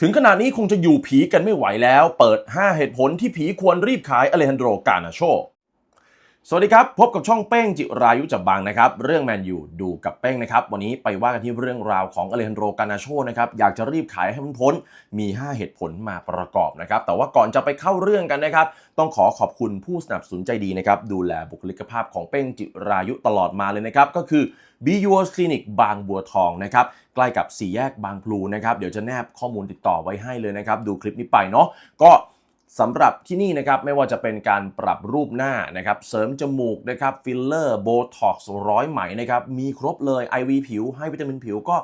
ถึงขนาดนี้คงจะอยู่ผีกันไม่ไหวแล้ว เปิด 5 เหตุผลที่ผีควรรีบขายอเลฮันโดรกานาโช สวัสดีครับ พบกับช่องเป้งจิรายุจับบางนะครับ เรื่องแมนยูดูกับเป้งนะครับ วันนี้ไปว่ากันที่เรื่องราวของอเลฮันโดรกานาโชนะครับ อยากจะรีบขายให้มันพ้นมี 5 เหตุผลมาประกอบนะครับ แต่ว่าก่อนจะไปเข้าเรื่องกันนะครับ ต้องขอขอบคุณผู้สนับสนุนใจดีนะครับ ดูแลบุคลิกภาพของเป้งจิรายุตลอดมาเลยนะครับ ก็คือ b u r Clinic บางบัวทองนะครับใกล้กับสี่แยกบางพลูนะครับเดี๋ยวจะแนบข้อมูลติดต่อไว้ให้เลยนะครับดูคลิปนี้ไปเนาะก็ สำหรับที่นี่นะครับไม่ว่าจะเป็นการปรับรูปหน้านะครับเสริมจมูกนะครับฟิลเลอร์โบท็อกซ์ร้อยไหมนะครับมีครบเลย IV ผิว ให้วิตามินผิวก็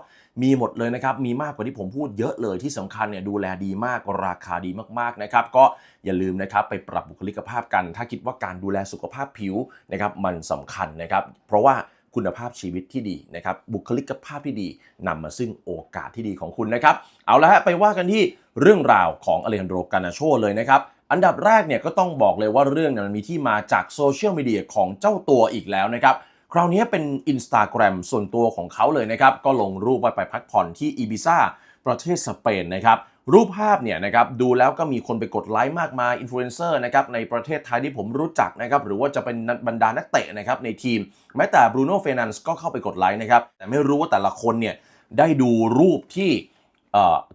มีหมดเลยนะครับมีมากกว่าที่ผมพูดเยอะเลยที่สำคัญเนี่ยดูแลดีมากราคาดีมากๆนะครับก็อย่าลืมนะครับไปปรับบุคลิกภาพกัน ถ้าคิดว่าการดูแลสุขภาพผิวนะครับมันสำคัญนะครับเพราะว่าคุณภาพชีวิตที่ดีนะครับบุคลิกภาพที่ดีนำมาซึ่งโอกาสที่ดีของคุณนะครับเอาละฮะไปว่ากันที่ เรื่องราวของอเลฮันโดรกานาโชเลยนะครับ อันดับแรกเนี่ยก็ต้องบอกเลยว่าเรื่องเนี่ยมันมีที่มาจากโซเชียลมีเดียของเจ้าตัวอีกแล้วนะครับคราวนี้เป็น Instagram ส่วนตัวของเขาเลยนะครับ ก็ลงรูปไว้ไปพักผ่อนที่อีบิซ่าประเทศสเปนนะครับ รูปภาพเนี่ยนะครับดูแล้วก็มีคนไปกดไลค์มากมายอินฟลูเอนเซอร์นะครับในประเทศไทยที่ผมรู้จักนะครับ หรือว่าจะเป็นบรรดานักเตะนะครับในทีม แม้แต่บรูโน่เฟนันส์ก็เข้าไปกดไลค์นะครับ แต่ไม่รู้ว่าแต่ละคนเนี่ยได้ดูรูปที่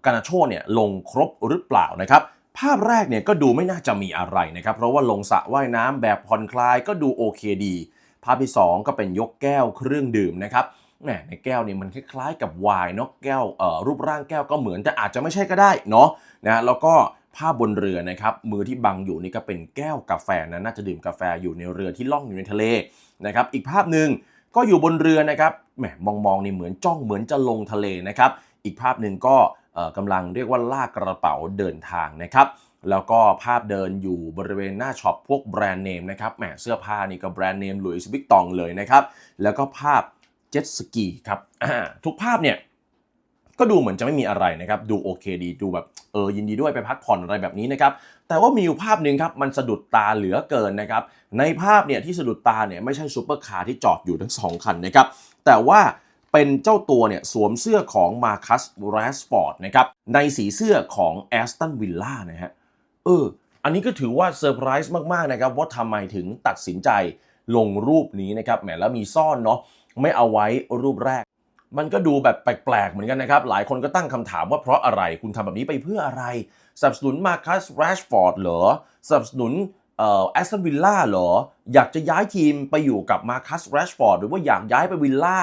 กานาโชเนี่ยลงครบหรือเปล่านะครับ ภาพแรกเนี่ยก็ดูไม่น่าจะมีอะไรนะครับ เพราะว่าลงสระว่ายน้ำแบบผ่อนคลายก็ดูโอเคดี ภาพที่ 2 ก็เป็นยกแก้วเครื่องดื่มนะครับแหมในแก้วเนี่ยมันคล้ายๆกับไวน์เนาะแก้วรูปร่างแก้วก็เหมือนแต่อาจจะไม่ใช่ก็ได้เนาะนะแล้วก็ภาพบนเรือนะครับมือที่บังอยู่นี่ก็เป็นแก้วกาแฟนะน่าจะดื่มกาแฟอยู่ในเรือที่ล่องอยู่ในทะเลนะครับอีกภาพหนึ่งก็อยู่บนเรือนะครับแหมมองๆนี่เหมือนจ้องเหมือนจะลงทะเลนะครับ อีกภาพหนึ่งก็กำลังเรียกว่าลากกระเป๋าเดินทางนะครับ แล้วก็ภาพเดินอยู่บริเวณหน้าช็อปพวกแบรนด์เนมนะครับแหมเสื้อผ้านี่ก็แบรนด์เนมหลุยส์วิกตองเลยนะครับ แล้วก็ภาพเจ็ตสกีครับทุกภาพเนี่ยก็ดูเหมือนจะไม่มีอะไรนะครับ ดูโอเคดีดูแบบเออยินดีด้วยไปพักผ่อนอะไรแบบนี้นะครับ แต่ว่ามีอยู่ภาพหนึ่งครับมันสะดุดตาเหลือเกินนะครับ ในภาพเนี่ยที่สะดุดตาเนี่ยไม่ใช่ซูเปอร์คาร์ที่จอดอยู่ทั้งสองคันนะครับ แต่ว่า เป็นเจ้าตัวเนี่ยสวมเสื้อของมาคัสแรสฟอร์ดนะครับในสีเสื้อของแอสตันวิลล่านะฮะเอออันนี้ก็ถือว่าเซอร์ไพรส์มาก ๆ นะครับ ว่าทำไมถึงตัดสินใจลงรูปนี้นะครับแหมแล้วมีซ่อนเนาะไม่เอาไว้รูปแรก มันก็ดูแบบแปลก ๆ เหมือนกันนะครับ หลายคนก็ตั้งคำถามว่าเพราะอะไรคุณทำแบบนี้ไปเพื่ออะไรสนับสนุนมาคัสแรชฟอร์ดเหรอสนับสนุนแอสตันวิลล่าเหรอ อยากจะย้ายทีมไปอยู่กับมาคัสแรชฟอร์ดหรือว่าอยากย้ายไปวิลล่า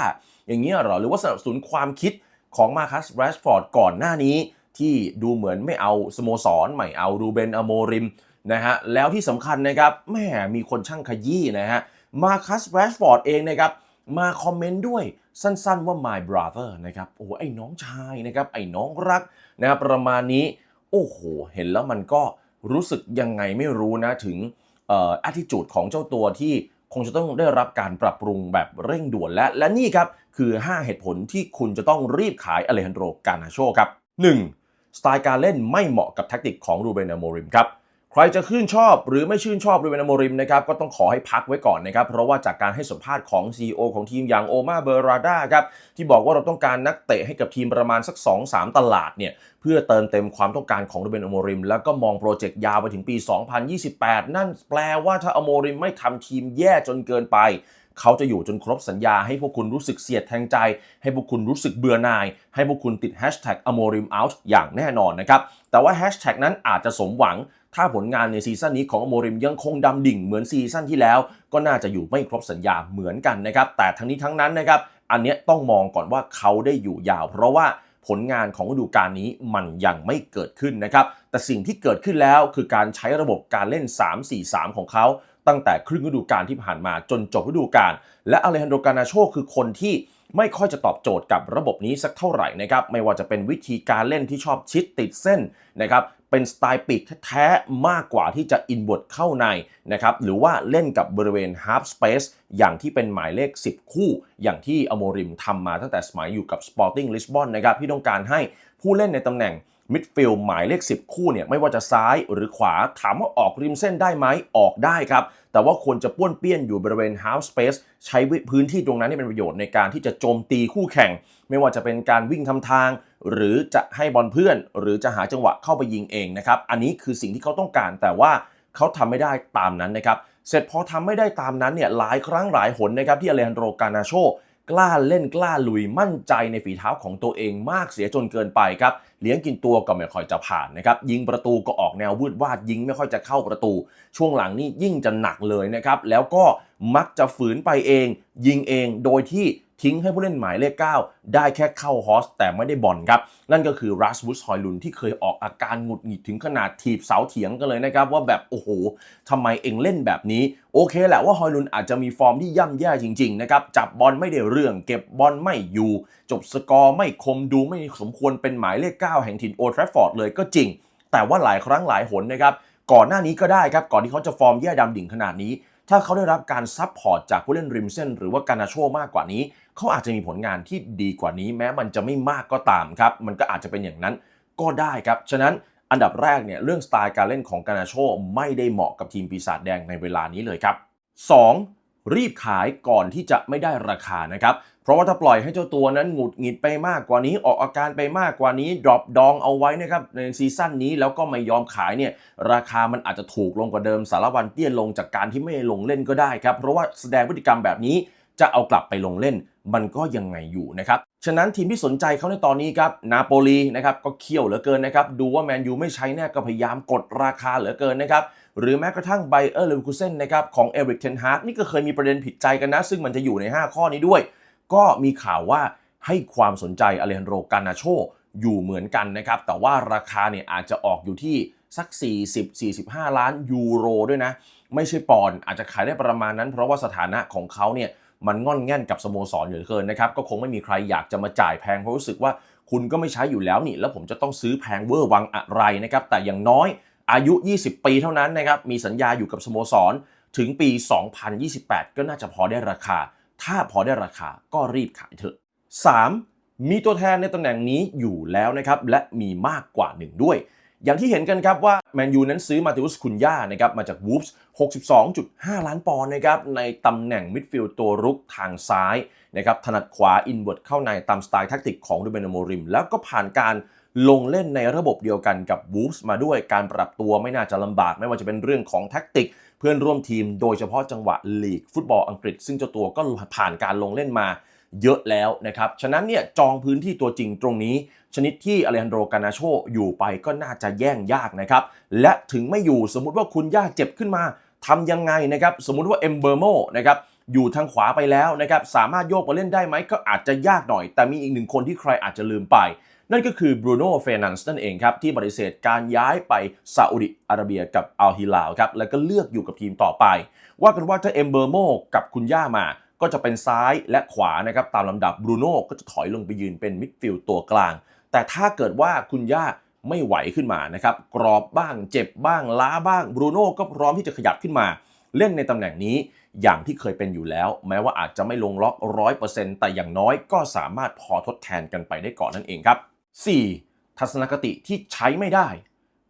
อย่างเงี้ยเหรอ หรือว่าสนับสนุนความคิดของมาคัสแรชฟอร์ดก่อนหน้านี้ที่ดูเหมือนไม่เอาสโมสร ไม่เอารูเบนอโมริมนะฮะแล้วที่สำคัญนะครับแม่มีคนช่างขยี้นะฮะมาคัสแรชฟอร์ดเองนะครับมาคอมเมนต์ด้วยสั้นๆว่า my brother นะครับโอ้ไอ้น้องชายนะครับไอ้น้องรักนะครับประมาณนี้โอ้โห เห็นแล้วมันก็รู้สึกยังไงไม่รู้นะถึงเอ่อ attitude ของเจ้าตัวที่ คงจะต้องได้รับการปรับปรุงแบบเร่งด่วนและ และนี่ครับ คือ 5 เหตุผลที่คุณจะต้องรีบขายอเลฮันโดรกานาโชครับ 1. สไตล์การเล่นไม่เหมาะกับแท็กติกของรูเบนอโมริมครับ ใครจะชื่นชอบหรือไม่ชื่นชอบรูเบนอโมริมนะครับก็ต้องขอให้พักไว้ก่อนนะครับเพราะว่าจากการให้สัมภาษณ์ของ CEO ของทีมอย่างโอมาเบอราดาครับที่บอกว่าเราต้องการนักเตะให้กับทีมประมาณสัก 2-3 ตลาดเนี่ยเพื่อเติมเต็มความต้องการของรูเบนอโมริม แล้วก็มองโปรเจกต์ยาวไปถึงปี 2028 นั่นแปลว่าถ้าอโมริมไม่ทำทีมแย่จนเกินไปเขาจะอยู่จนครบสัญญาให้พวกคุณรู้สึกเสียดแทงใจ ให้พวกคุณรู้สึกเบื่อหน่าย ให้พวกคุณติด hashtag a m o r i m out อย่างแน่นอนนะครับ แต่ว่า hashtag นั้นอาจจะสมหวัง ถ้าผลงานในซีซั่นนี้ของโมริมยังคงดำดิ่งเหมือนซีซั่นที่แล้ว ก็น่าจะอยู่ไม่ครบสัญญาเหมือนกันนะครับแต่ทั้งนี้ทั้งนั้นนะครับอันเนี้ยต้องมองก่อนว่าเขาได้อยู่ยาว เพราะว่าผลงานของฤดูกาลนี้มันยังไม่เกิดขึ้นนะครับ แต่สิ่งที่เกิดขึ้นแล้วคือการใช้ระบบการเล่น 3-4-3 ของเขาตั้งแต่ครึ่งฤดูกาลที่ผ่านมาจนจบฤดูกาลและอเลฮันโดกานาโชคือคนที่ไม่ค่อยจะตอบโจทย์กับระบบนี้สักเท่าไหร่นะครับ ไม่ว่าจะเป็นวิธีการเล่นที่ชอบชิดติดเส้นนะครับ เป็นสไตล์ปีกแท้ๆมากกว่าที่จะอินบดเข้าในนะครับหรือว่าเล่นกับบริเวณ half space อย่างที่เป็นหมายเลข 10 คู่ อย่างที่อโมริมทำมาตั้งแต่สมัยอยู่กับ Sporting Lisbon นะครับที่ต้องการให้ผู้เล่นในตำแหน่งมิดฟิลด์หมายเลข 10 คู่เนี่ยไม่ว่าจะซ้ายหรือขวาถามว่าออกริมเส้นได้ไหมออกได้ครับ แต่ว่าควรจะป้วนเปี้ยนอยู่บริเวณ half space ใช้พื้นที่ตรงนั้นให้เป็นประโยชน์ในการที่จะโจมตีคู่แข่ง ไม่ว่าจะเป็นการวิ่งทำทาง หรือจะให้บอลเพื่อน หรือจะหาจังหวะเข้าไปยิงเองนะครับ อันนี้คือสิ่งที่เขาต้องการ แต่ว่าเขาทำไม่ได้ตามนั้นนะครับ เสร็จพอทำไม่ได้ตามนั้นเนี่ยหลายครั้งหลายหนนะครับที่อเลฮันโดรกานาโชกล้าเล่นกล้าลุยมั่นใจในฝีเท้าของตัวเองมากเสียจนเกินไปครับ เลี้ยงกินตัวก็ไม่ค่อยจะผ่านนะครับ ยิงประตูก็ออกแนววืดวาดยิงไม่ค่อยจะเข้าประตู ช่วงหลังนี่ยิ่งจะหนักเลยนะครับ แล้วก็มักจะฝืนไปเอง ยิงเองโดยที่ ทิ้งให้ผู้เล่นหมายเลข 9 ได้แค่เข้าฮอสแต่ไม่ได้บอลครับ นั่นก็คือรัสบุสฮอยลุนที่เคยออกอาการหงุดหงิดถึงขนาดถีบเสาเถียงกันเลยนะครับว่าแบบโอ้โหทำไมเองเล่นแบบนี้ โอเคแหละว่าฮอยลุนอาจจะมีฟอร์มที่ย่ำแย่จริงๆนะครับจับบอลไม่ได้เรื่อง เก็บบอลไม่อยู่ จบสกอร์ไม่คมดูไม่สมควรเป็นหมายเลข 9 แห่งถิ่นโอทราฟฟอร์ดเลยก็จริง แต่ว่าหลายครั้งหลายหนนะครับก่อนหน้านี้ก็ได้ครับก่อนที่เขาจะฟอร์มแย่ดำดิ่งขนาดนี้ ถ้าเขาได้รับการซับพอร์ตจากผู้เล่นริมเส้น หรือว่าการนาโชมากกว่านี้ เขาอาจจะมีผลงานที่ดีกว่านี้ แม้มันจะไม่มากก็ตามครับ มันก็อาจจะเป็นอย่างนั้นก็ได้ครับ ฉะนั้นอันดับแรกเนี่ยเรื่องสไตล์การเล่นของการนาโชไม่ได้เหมาะกับทีมปีศาจแดงในเวลานี้เลยครับ 2. รีบขายก่อนที่จะไม่ได้ราคานะครับ เพราะว่าถ้าปล่อยให้เจ้าตัวนั้นหงุดหงิดไปมากกว่านี้ออกอาการไปมากกว่านี้ดรอปดองเอาไว้นะครับในซีซั่นนี้แล้วก็ไม่ยอมขายเนี่ยราคามันอาจจะถูกลงกว่าเดิมสารวันเตี้ยลงจากการที่ไม่ลงเล่นก็ได้ครับ เพราะว่าแสดงพฤติกรรมแบบนี้จะเอากลับไปลงเล่นมันก็ยังไงอยู่นะครับ ฉะนั้นทีมที่สนใจเขาในตอนนี้ครับ นาโปลีนะครับก็เคี่ยวเหลือเกินนะครับ ดูว่าแมนยูไม่ใช้แน่ก็พยายามกดราคาเหลือเกินนะครับ หรือแม้กระทั่งไบเออร์เลวคูเซนนะครับของเอริกเทนฮาร์กนี่ก็เคยมีประเด็นผิดใจกันนะ ซึ่งมันจะอยู่ใน 5 ข้อนี้ด้วย ก็มีข่าวว่าให้ความสนใจอเลฮันโดรกานาโชอยู่เหมือนกันนะครับ แต่ว่าราคาเนี่ยอาจจะออกอยู่ที่สัก 40-45 ล้านยูโรด้วยนะ ไม่ใช่ปอนอาจจะขายได้ประมาณนั้น เพราะว่าสถานะของเขาเนี่ยมันง่อนแง่นกับสโมสรเหลือเกินนะครับ ก็คงไม่มีใครอยากจะมาจ่ายแพงเพราะรู้สึกว่าคุณก็ไม่ใช้อยู่แล้วนี่ แล้วผมจะต้องซื้อแพงเวอร์วังอะไรนะครับ แต่อย่างน้อยอายุ 20 ปีเท่านั้นนะครับ มีสัญญาอยู่กับสโมสรถึงปี 2028 ก็น่าจะพอได้ราคา ถ้าพอได้ราคาก็รีบขายเถอะ 3. มีตัวแทนในตำแหน่งนี้อยู่แล้วนะครับและมีมากกว่าหนึ่งด้วย อย่างที่เห็นกันครับว่าแมนยูนั้นซื้อมาติอุสคุนย่านะครับมาจากวูฟส์62.5 ล้านปอนด์นะครับในตำแหน่งมิดฟิลด์ตัวรุกทางซ้ายนะครับถนัดขวาอินเวิร์ดเข้าในตามสไตล์แทคติกของดูเบนโมริม แล้วก็ผ่านการลงเล่นในระบบเดียวกันกับวูฟส์มาด้วยการปรับตัวไม่น่าจะลำบาก ไม่ว่าจะเป็นเรื่องของแทคติก เพื่อนร่วมทีมโดยเฉพาะจังหวะลีกฟุตบอลอังกฤษ ซึ่งเจ้าตัวก็ผ่านการลงเล่นมาเยอะแล้วนะครับ ฉะนั้นเนี่ยจองพื้นที่ตัวจริงตรงนี้ ชนิดที่อเลฮันโดรกานาโชอยู่ไปก็น่าจะแย่งยากนะครับ และถึงไม่อยู่สมมุติว่าคุณย่าเจ็บขึ้นมาทำยังไงนะครับ สมมุติว่าเอมเบอร์โมนะครับอยู่ทางขวาไปแล้วนะครับ สามารถโยกมาเล่นได้ไหมก็อาจจะยากหน่อย แต่มีอีกหนึ่งคนที่ใครอาจจะลืมไป นั่นก็คือบรูโน่เฟรนันส์นั่นเองครับ ที่ปฏิเสธการย้ายไปซาอุดิอาระเบียกับอัลฮิลาลครับ แล้วก็เลือกอยู่กับทีมต่อไป ว่ากันว่าถ้าเอมเบอร์โมกับคุณย่ามา ก็จะเป็นซ้ายและขวานะครับตามลำดับบรูโน่ก็จะถอยลงไปยืนเป็นมิดฟิลด์ตัวกลาง แต่ถ้าเกิดว่าคุณย่าไม่ไหวขึ้นมานะครับกรอบบ้างเจ็บบ้างล้าบ้างบรูโน่ก็พร้อมที่จะขยับขึ้นมาเล่นในตำแหน่งนี้อย่างที่เคยเป็นอยู่แล้ว แม้ว่าอาจจะไม่ลงล็อกร้อยเปอร์เซ็นต์แต่อย่างน้อยก็สามารถพอทดแทนกันไปได้ก่อนนั่นเองครับ 4. ทัศนคติที่ใช้ไม่ได้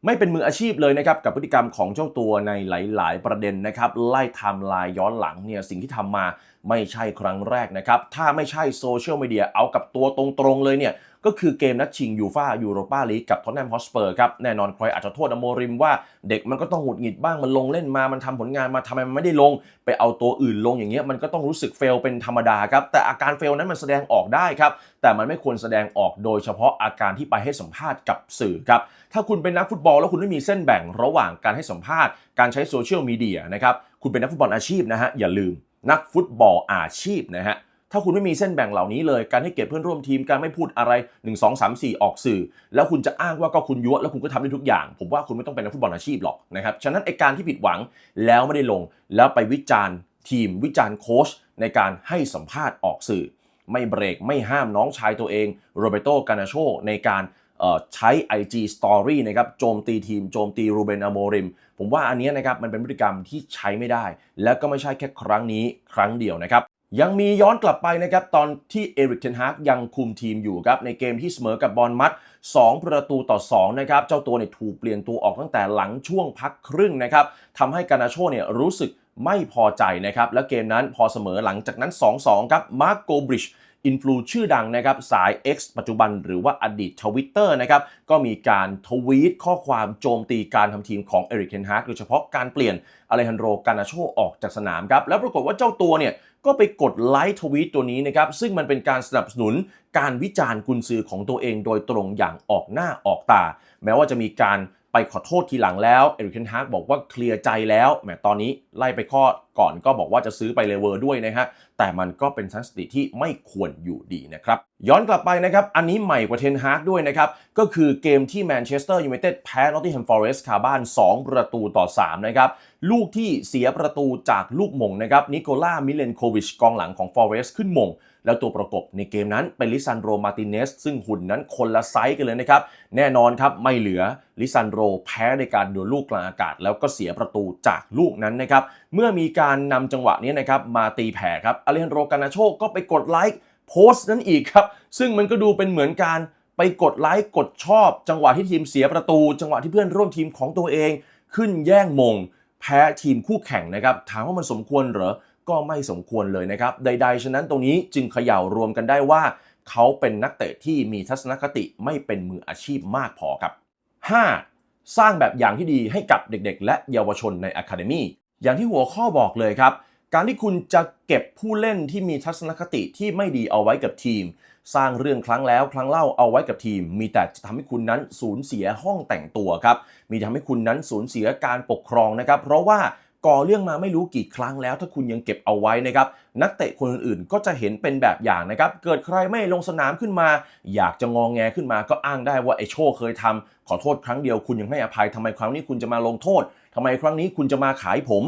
ไม่เป็นมืออาชีพเลยนะครับกับพฤติกรรมของเจ้าตัวในหลาย ๆ ประเด็นนะครับไล่ไทม์ไลน์ย้อนหลังเนี่ยสิ่งที่ทำมาไม่ใช่ครั้งแรกนะครับถ้าไม่ใช่โซเชียลมีเดียเอากับตัวตรง ๆ เลยเนี่ย ก็คือเกมนัดชิงยูฟ่ายูโรปาลีกกับท็อตแนมฮอสเปอร์ครับแน่นอนใครอาจจะโทษอโมริมว่าเด็กมันก็ต้องหงุดหงิดบ้างมันลงเล่นมามันทำผลงานมาทำไมมันไม่ได้ลง ไปเอาตัวอื่นลงอย่างเงี้ยมันก็ต้องรู้สึกเฟลเป็นธรรมดาครับแต่อาการเฟลนั้นมันแสดงออกได้ครับแต่มันไม่ควรแสดงออกโดยเฉพาะอาการที่ไปให้สัมภาษณ์กับสื่อครับถ้าคุณเป็นนักฟุตบอลแล้วคุณไม่มีเส้นแบ่งระหว่างการให้สัมภาษณ์การใช้โซเชียลมีเดียนะครับคุณเป็นนักฟุตบอลอาชีพนะฮะอย่าลืมนักฟุตบอลอาชีพนะฮะ ถ้าคุณไม่มีเส้นแบ่งเหล่านี้เลย การให้เกียรติเพื่อนร่วมทีม การไม่พูดอะไร 1 2 3 4 ออกสื่อ แล้วคุณจะอ้างว่าก็คุณยั่วแล้วคุณก็ทำได้ทุกอย่าง ผมว่าคุณไม่ต้องเป็นนักฟุตบอลอาชีพหรอกนะครับ ฉะนั้นไอการที่ผิดหวังแล้วไม่ได้ลง แล้วไปวิจารณ์ทีม วิจารณ์โค้ชในการให้สัมภาษณ์ออกสื่อ ไม่เบรกไม่ห้ามน้องชายตัวเองโรเบโตกานาโชในการใช้ IG Story นะครับโจมตีทีมโจมตีรูเบนอโมริม ผมว่าอันนี้นะครับมันเป็นพฤติกรรมที่ใช้ไม่ได้ แล้วก็ไม่ใช่แค่ครั้งนี้ครั้งเดียวนะครับ ยังมีย้อนกลับไปนะครับ ตอนที่เอริกเทนฮากยังคุมทีมอยู่ครับ ในเกมที่เสมอกับบอลมัด 2 ประตูต่อ 2 นะครับ เจ้าตัวเนี่ยถูกเปลี่ยนตัวออกตั้งแต่หลังช่วงพักครึ่งนะครับทำให้กานาโชเนี่ยรู้สึกไม่พอใจนะครับ และเกมนั้นพอเสมอหลังจากนั้น 2-2 ครับมาร์โกบริชอินฟลูชื่อดังนะครับ สาย X ปัจจุบันหรือว่าอดีตทวิตเตอร์นะครับ ก็มีการทวีตข้อความโจมตีการทำทีมของเอริกเทนฮากโดยเฉพาะการเปลี่ยนอเลฮันโดกานาโชออกจากสนามครับ แล้วปรากฏว่าเจ้าตัวเนี่ย ก็ไปกดไลค์ทวีตตัวนี้นะครับ ซึ่งมันเป็นการสนับสนุนการวิจารณ์กุนซือของตัวเองโดยตรงอย่างออกหน้าออกตา แม้ว่าจะมีการ ไปขอโทษทีหลังแล้วเอริกเทนฮากบอกว่าเคลียร์ใจแล้วแหมตอนนี้ไล่ไปข้อก่อนก็บอกว่าจะซื้อไปเลเวอร์ด้วยนะฮะแต่มันก็เป็นทัศนคติที่ไม่ควรอยู่ดีนะครับย้อนกลับไปนะครับอันนี้ใหม่กว่าเทนฮากด้วยนะครับก็คือเกมที่แมนเชสเตอร์ยูไนเต็ดแพ้นอตติงแฮมฟอเรสต์คาบ้าน 2 ประตูต่อ 3 นะครับ ลูกที่เสียประตูจากลูกมงนะครับนิโคล่ามิเลนโควิชกองหลังของฟอเรสต์ขึ้นมง แล้วตัวประกบในเกมนั้นเป็นลิซันโดมาติเนสซึ่งหุ่นนั้นคนละไซส์กันเลยนะครับ แน่นอนครับไม่เหลือลิซันโดแพ้ในการดวลลูกกลางอากาศ แล้วก็เสียประตูจากลูกนั้นนะครับ เมื่อมีการนำจังหวะนี้นะครับมาตีแผ่ครับอเลฮันโดกานาโชก็ไปกดไลค์โพสต์นั้นอีกครับ ซึ่งมันก็ดูเป็นเหมือนการไปกดไลค์กดชอบ จังหวะที่ทีมเสียประตู จังหวะที่เพื่อนร่วมทีมของตัวเอง ขึ้นแย่งมง แพ้ทีมคู่แข่งนะครับ ถามว่ามันสมควรเหรอ ก็ไม่สมควรเลยนะครับ ใด ๆ ฉะนั้นตรงนี้จึงเขย่ารวมกันได้ว่า เขาเป็นนักเตะที่มีทัศนคติไม่เป็นมืออาชีพมากพอครับ 5. สร้างแบบอย่างที่ดีให้กับเด็กๆ และเยาวชนในอะคาเดมีอย่างที่หัวข้อบอกเลยครับ การที่คุณจะเก็บผู้เล่นที่มีทัศนคติที่ไม่ดีเอาไว้กับทีม สร้างเรื่องครั้งแล้วครั้งเล่าเอาไว้กับทีม มีแต่จะทำให้คุณนั้นสูญเสียห้องแต่งตัวครับ มีทำให้คุณนั้นสูญเสียการปกครองนะครับ เพราะว่า ก่อเรื่องมาไม่รู้กี่ครั้งแล้ว ถ้าคุณยังเก็บเอาไว้นะครับนักเตะคนอื่นๆก็จะเห็นเป็นแบบอย่างนะครับเกิดใครไม่ลงสนามขึ้นมา อยากจะงองแงขึ้นมาก็อ้างได้ว่าไอ้โชคเคยทำขอโทษครั้งเดียวคุณยังให้อภัยทำไมครั้งนี้คุณจะมาลงโทษทำไมครั้งนี้คุณจะมาขายผม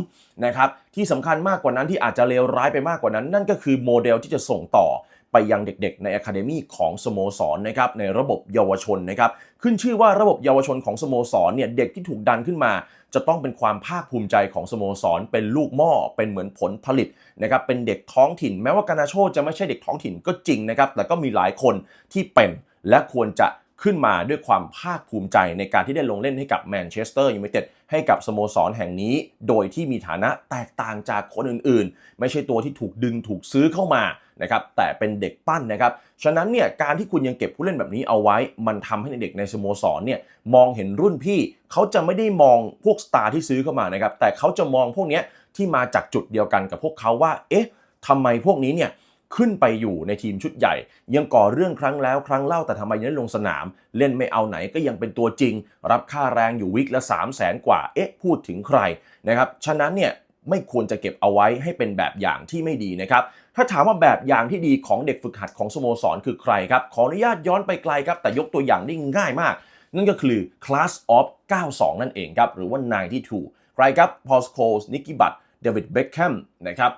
นะครับที่สำคัญมากกว่านั้นที่อาจจะเลวร้ายไปมากกว่านั้น นั่นก็คือโมเดลที่จะส่งต่อ ไปยังเด็กๆ ในอะคาเดมีของสโมสรนะครับในระบบเยาวชนนะครับขึ้นชื่อว่าระบบเยาวชนของสโมสรเนี่ยเด็กที่ถูกดันขึ้นมา จะต้องเป็นความภาคภูมิใจของสโมสร เป็นลูกหม้อเป็นเหมือนผลผลิตนะครับเป็นเด็กท้องถิ่น แม้ว่ากานาโชจะไม่ใช่เด็กท้องถิ่นก็จริงนะครับแต่ก็มีหลายคนที่เป็นและควรจะขึ้นมาด้วยความภาคภูมิใจในการที่ได้ลงเล่นให้กับแมนเชสเตอร์ยูไนเต็ดให้กับสโมสรแห่งนี้ โดยที่มีฐานะแตกต่างจากคนอื่นๆ ไม่ใช่ตัวที่ถูกดึงถูกซื้อเข้ามา นะครับแต่เป็นเด็กปั้นนะครับฉะนั้นเนี่ยการที่คุณยังเก็บผู้เล่นแบบนี้เอาไว้ มันทำให้เด็กในสโมสรเนี่ยมองเห็นรุ่นพี่เขาจะไม่ได้มองพวกสตาร์ที่ซื้อเข้ามานะครับแต่เขาจะมองพวกนี้ที่มาจากจุดเดียวกันกับพวกเขาว่า เอ๊ะทำไมพวกนี้เนี่ยขึ้นไปอยู่ในทีมชุดใหญ่ ยังก่อเรื่องครั้งแล้วครั้งเล่าแต่ทำไมยังลงสนาม เล่นไม่เอาไหนก็ยังเป็นตัวจริง รับค่าแรงอยู่วิกละ 3 0 0แสนกว่า เอ๊ะ พูดถึงใครนะครับ ฉะนั้นเนี่ยไม่ควรจะเก็บเอาไว้ให้เป็นแบบอย่างที่ไม่ดีนะครับ ถ้าถามว่าแบบอย่างที่ดีของเด็กฝึกหัดของสโมสรคือใครครับ ขออนุญาตย้อนไปไกลครับ แต่ยกตัวอย่างได้ง่ายมาก นั่นก็คือ Class of 92 นั่นเองครับ หรือว่า 92 ใครครับพอลสโคสนิกกี้บัตเดวิดเบคแฮมนะครับ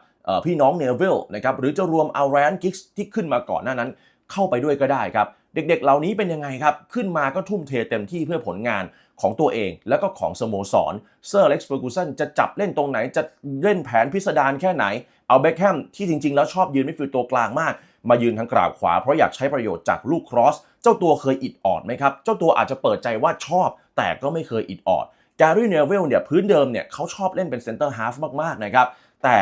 พี่น้องเนวิลนะครับหรือจะรวมเอาแรนกิกส์ที่ขึ้นมาก่อนหน้านั้น เข้าไปด้วยก็ได้ครับ เด็กๆ เหล่านี้เป็นยังไงครับ ขึ้นมาก็ทุ่มเทเต็มที่เพื่อผลงานของตัวเอง แล้วก็ของสโมสรเซอร์เล็กซ์เฟอร์กูสันจะจับเล่นตรงไหนจะเล่นแผนพิสดารแค่ไหน เอาเบคแฮมที่จริง ๆ แล้วชอบยืนไม่ฟิลตัวกลางมาก มายืนทางกราบขวาเพราะอยากใช้ประโยชน์จากลูกครอส เจ้าตัวเคยอิดออดไหมครับ เจ้าตัวอาจจะเปิดใจว่าชอบ แต่ก็ไม่เคยอิดออดแกรี่เนวิลเนี่ยพื้นเดิมเนี่ยเขาชอบเล่นเป็นเซนเตอร์ฮาฟมากๆนะครับแต่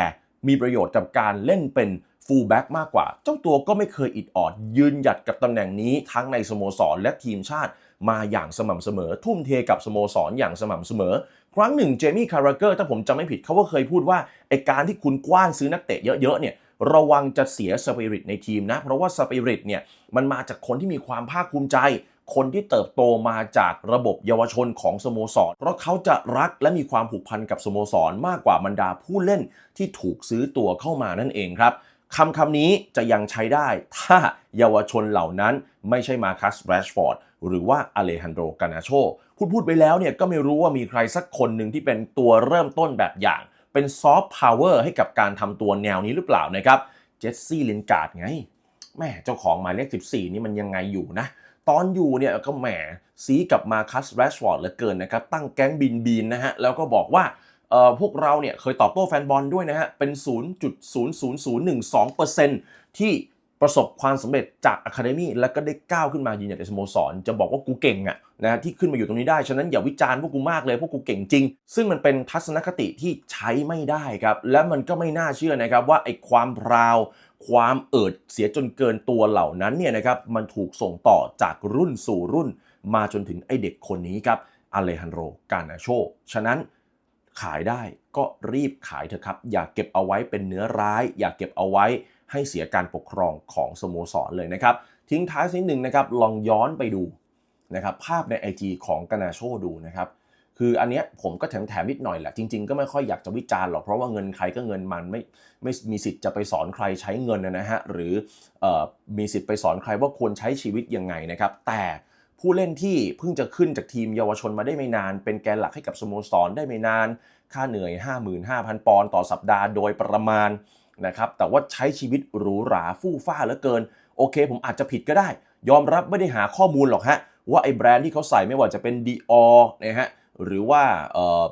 มีประโยชน์กับการเล่นเป็นฟูลแบ็กมากกว่า เจ้าตัวก็ไม่เคยอิดออด ยืนหยัดกับตำแหน่งนี้ทั้งในสโมสรและทีมชาติมาอย่างสม่ำเสมอ ทุ่มเทกับสโมสรอย่างสม่ำเสมอ ครั้งหนึ่งเจมี่คาราเกอร์ถ้าผมจำไม่ผิดเขาก็เคยพูดว่าไอการที่คุณกว้านซื้อนักเตะเยอะๆเนี่ยระวังจะเสียสปิริตในทีมนะ เพราะว่าสปิริตเนี่ยมันมาจากคนที่มีความภาคภูมิใจ คนที่เติบโตมาจากระบบเยาวชนของสโมสร เพราะเขาจะรักและมีความผูกพันกับสโมสร มากกว่าบรรดาผู้เล่นที่ถูกซื้อตัวเข้ามานั่นเองครับคำคำนี้จะยังใช้ได้ ถ้าเยาวชนเหล่านั้นไม่ใช่มาคัสแรชฟอร์ด หรือว่าอเลฮันโดกานาโชพูดพูดไปแล้วเนี่ยก็ไม่รู้ว่ามีใครสักคนหนึ่งที่เป็นตัวเริ่มต้นแบบอย่าง เป็นซอฟต์พาวเวอร์ให้กับการทำตัวแนวนี้หรือเปล่านะครับเจสซี่ลินการ์ดไงแม่เจ้าของหมายเลข 14 นี่มันยังไงอยู่นะ ตอนอยู่เนี่ยก็แหมซีกับมาคัสแรชฟอร์ดเหลือเกินนะครับ ตั้งแก๊งบินบินนะฮะ แล้วก็บอกว่าเอ่อพวกเราเนี่ยเคยตอบโต้แฟนบอลด้วยนะฮะ เป็น 0.00012%ที่ ประสบความสำเร็จจากอะคาเดมี่แล้วก็ได้ก้าวขึ้นมายืนหยัดในสโมสร จะบอกว่ากูเก่งอะนะที่ขึ้นมาอยู่ตรงนี้ได้ ฉะนั้นอย่าวิจารณ์พวกกูมากเลย พวกกูเก่งจริง ซึ่งมันเป็นทัศนคติที่ใช้ไม่ได้ครับ และมันก็ไม่น่าเชื่อนะครับว่าไอ้ความพราว ความเอิดเสียจนเกินตัวเหล่านั้นเนี่ยนะครับมันถูกส่งต่อจากรุ่นสู่รุ่น มาจนถึงไอเด็กคนนี้ครับอเลฮันโรกานาโชฉะนั้นขายได้ก็รีบขายเถอะครับ อย่าเก็บเอาไว้เป็นเนื้อร้าย อย่าเก็บเอาไว้ ให้เสียการปกครองของสโมสรเลยนะครับ ทิ้งท้ายนิดหนึ่งนะครับลองย้อนไปดูนะครับภาพใน IG ของกนาโชดูนะครับคืออันเนี้ยผมก็แถมๆนิดหน่อยแหละ จริงๆก็ไม่ค่อยอยากจะวิจารณ์หรอก เพราะว่าเงินใครก็เงินมันไม่ไม่มีสิทธิ์จะไปสอนใครใช้เงินนะฮะหรือออมีสิทธิ์ไปสอนใครว่าควรใช้ชีวิตยังไงนะครับแต่ผู้เล่นที่เพิ่งจะขึ้นจากทีมเยาวชนมาได้ไม่นาน เป็นแกนหลักให้กับสโมสรได้ไม่นาน ค่าเหนื่อย 55,000 ปอนด์ต่อสัปดาห์โดยประมาณ นะครับแต่ว่าใช้ชีวิตหรูหราฟู่ฟ้าเหลือเกิน โอเค ผมอาจจะผิดก็ได้ ยอมรับไม่ได้หาข้อมูลหรอกฮะ ว่าไอ้แบรนด์ที่เขาใส่ไม่ว่าจะเป็น Dior นะฮะหรือว่าเอ่อ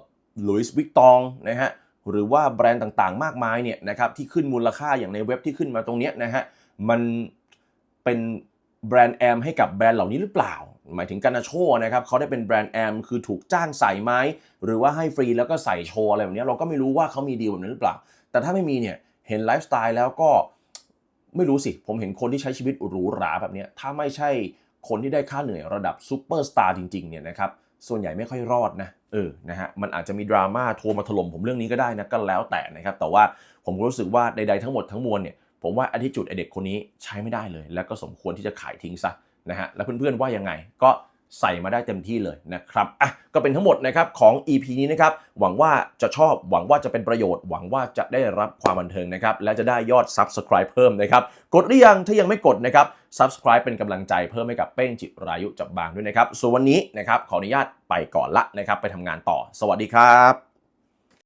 ลุยส์วิกตองนะฮะหรือว่าแบรนด์ต่างๆ มากมายเนี่ยนะครับที่ขึ้นมูลค่าอย่างในเว็บที่ขึ้นมาตรงเนี้ยนะฮะมันเป็นแบรนด์แอมให้กับแบรนด์เหล่านี้หรือเปล่า หมายถึงการนาโชนะครับเขาได้เป็นแบรนด์แอมคือถูกจ้างใส่ไหมหรือว่าให้ฟรีแล้วก็ใส่โชว์อะไรแบบเนี้ยเราก็ไม่รู้ว่าเขามีดีลแบบนั้นหรือเปล่า แต่ถ้าไม่มีเนี่ย เห็นไลฟ์สไตล์แล้วก็ไม่รู้สิ ผมเห็นคนที่ใช้ชีวิตหรูหราแบบนี้ถ้าไม่ใช่คนที่ได้ค่าเหนื่อยระดับซูเปอร์สตาร์จริงๆเนี่ยนะครับส่วนใหญ่ไม่ค่อยรอดนะเออนะฮะมันอาจจะมีดราม่าโทรมาถล่มผมเรื่องนี้ก็ได้นะก็แล้วแต่นะครับแต่ว่าผมรู้สึกว่าใดๆทั้งหมดทั้งมวลเนี่ยผมว่าอ t ิจุดไอเด็กคนนี้ใช้ไม่ได้เลย แล้วก็สมควรที่จะขายทิ้งซะนะฮะแล้วเพื่อนๆว่ายังไงก็ ใส่มาได้เต็มที่เลยนะครับอะก็เป็นทั้งหมดนะครับของ EP นี้นะครับ หวังว่าจะชอบ หวังว่าจะเป็นประโยชน์ หวังว่าจะได้รับความบันเทิงนะครับ และจะได้ยอด Subscribe เพิ่มนะครับ กดหรือยัง ถ้ายังไม่กดนะครับ Subscribe เป็นกำลังใจเพิ่มให้กับเป้งจิรายุจับบางด้วยนะครับ ส่วนวันนี้นะครับขออนุญาตไปก่อนละนะครับ ไปทำงานต่อ สวัสดีครับ